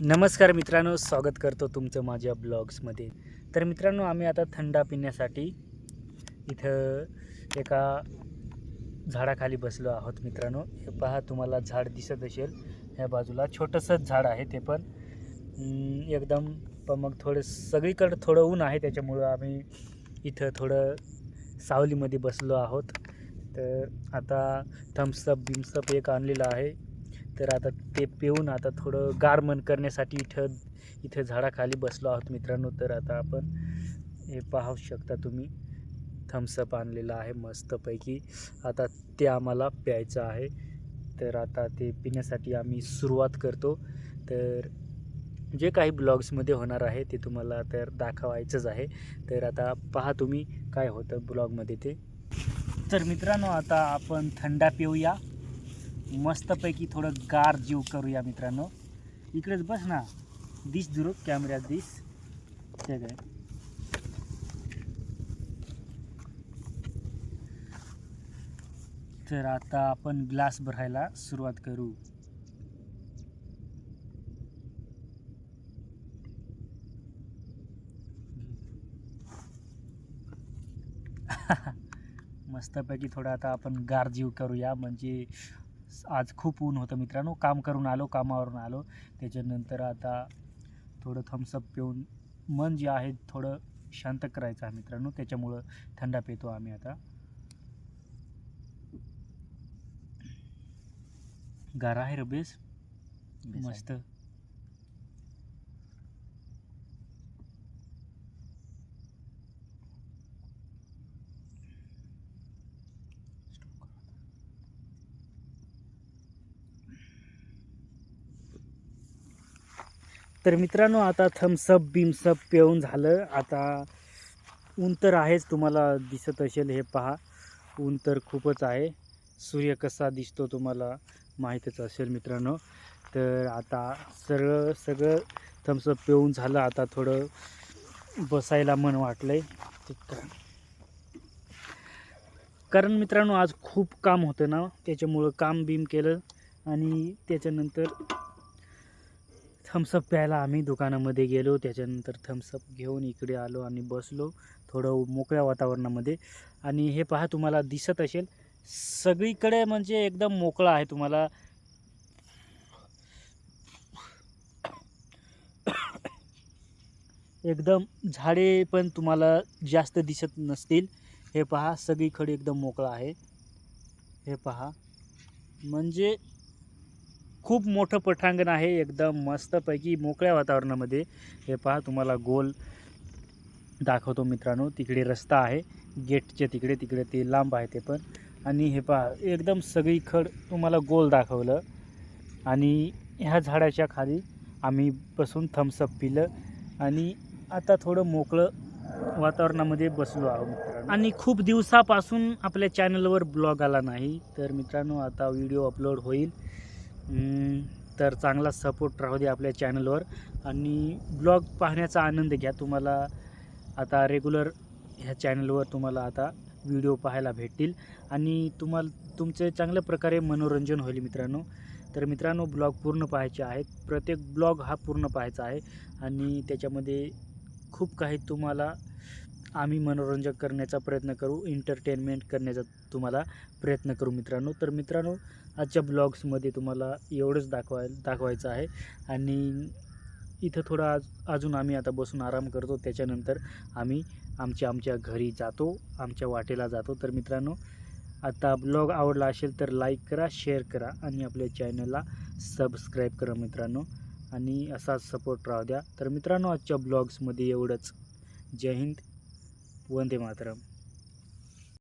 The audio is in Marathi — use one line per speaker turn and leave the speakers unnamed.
नमस्कार मित्रांनो स्वागत करतो तुमचं माझ्या ब्लॉग्समध्ये. तर मित्रांनो आम्ही आता थंडा पिण्यासाठी इथं एका झाडाखाली बसलो आहोत मित्रांनो. हे पहा तुम्हाला झाड दिसत असेल. ह्या बाजूला छोटंसंच झाड आहे ते पण. एकदम पण मग थोडं सगळीकडं थोडं ऊन आहे त्याच्यामुळं आम्ही इथं थोडं सावलीमध्ये बसलो आहोत. तर आता थम्सअप बिम्सअप एक आणलेलं आहे. तर आता ते पिऊन आता थोडं गारमन करण्यासाठी इथं इथं झाडाखाली बसलो आहोत मित्रांनो. तर आता आपण हे पाहू शकता तुम्ही. थम्सअप आणलेलं आहे मस्तपैकी. आता ते आम्हाला प्यायचं आहे. तर आता ते पिण्यासाठी आम्ही सुरुवात करतो. तर जे काही ब्लॉग्समध्ये होणार आहे ते तुम्हाला तर दाखवायचंच आहे. तर आता पहा तुम्ही काय होतं ब्लॉगमध्ये ते. तर मित्रांनो आता आपण थंडा पिऊया. मस्तपैकी थोडं गार जीव करूया मित्रांनो. इकडेच बस ना. दिस दुरू कॅमेऱ्यात दिस. ते काय तर आता आपण ग्लास भरायला सुरुवात करू. मस्तपैकी थोडं आता आपण गार जीव करूया. म्हणजे आज खूप ऊन होतं मित्रांनो. काम करून आलो कामावरून आलो. त्याच्यानंतर आता थोडं थम्सअप पिऊन मन जे आहे थोडं शांत करायचं आहे मित्रांनो. त्याच्यामुळं थंडा पितो आम्ही आता. गारा आहे रबेस मस्त. तर मित्रांनो आता थम्सअप बिम्सअप पिऊन झालं. आता ऊन तर आहेच तुम्हाला दिसत असेल हे पहा. ऊन तर खूपच आहे. सूर्य कसा दिसतो तुम्हाला माहीतच असेल मित्रांनो. तर आता सगळं सगळं थम्सअप पिऊन झालं. आता थोडं बसायला मन वाटलं आहे कारण मित्रांनो आज खूप काम होतं ना. त्याच्यामुळं काम बीम केलं आणि त्याच्यानंतर थम्सअप प्यायला आम्ही दुकानामध्ये गेलो. त्याच्यानंतर थम्सअप घेऊन इकडे आलो आणि बसलो थोडं मोकळ्या वातावरणामध्ये. आणि हे पहा तुम्हाला दिसत असेल सगळीकडे म्हणजे एकदम मोकळं आहे तुम्हाला. एकदम झाडे पण तुम्हाला जास्त दिसत नसतील. हे पहा सगळीकडे एकदम मोकळं आहे. हे पहा म्हणजे खूप मोठं पटांगण आहे. एकदम मस्तपैकी मोकळ्या वातावरणामध्ये. हे पहा तुम्हाला गोल दाखवतो मित्रांनो. तिकडे रस्ता आहे. गेटच्या तिकडे तिकडे ते लांब आहे ते पण. आणि हे पहा एकदम सगळीकड तुम्हाला गोल दाखवलं. आणि ह्या झाडाच्या खाली आम्ही बसून थम्सअप पिलं. आणि आता थोडं मोकळं वातावरणामध्ये बसलो आहोत आणि खूप दिवसापासून आपल्या चॅनलवर ब्लॉग आला नाही. तर मित्रांनो आता व्हिडिओ अपलोड होईल. तर चांगला सपोर्ट राहू दे आपल्या चॅनलवर आणि ब्लॉग पाहण्याचा आनंद घ्या. तुम्हाला आता रेग्युलर ह्या चॅनलवर तुम्हाला आता व्हिडिओ पाहायला भेटतील. आणि तुम्हाला तुमचे चांगल्या प्रकारे मनोरंजन होईल मित्रांनो. तर मित्रांनो ब्लॉग पूर्ण पाहायचे आहेत. प्रत्येक ब्लॉग हा पूर्ण पाहायचा आहे. आणि त्याच्यामध्ये खूप काही तुम्हाला आम्ही मनोरंजन करण्याचा प्रयत्न करू एंटरटेनमेंट करण्याचा तुम्हाला प्रयत्न करू मित्रांनो. तर मित्रांनो आजच्या ब्लॉग्समध्ये तुम्हाला एवढंच दाखवाय दाखवायचं आहे. आणि इथं थोडं आज अजून आम्ही आता बसून आराम करतो. त्याच्यानंतर आम्ही आमच्या आमच्या घरी जातो आमच्या वाटेला जातो. तर मित्रांनो आता ब्लॉग आवडला असेल तर लाईक करा शेअर करा आणि आपल्या चॅनलला सबस्क्राईब करा मित्रांनो. आणि असाच सपोर्ट राहू द्या. तर मित्रांनो आजच्या ब्लॉग्समध्ये एवढंच. जय हिंद. વંદે માતરમ.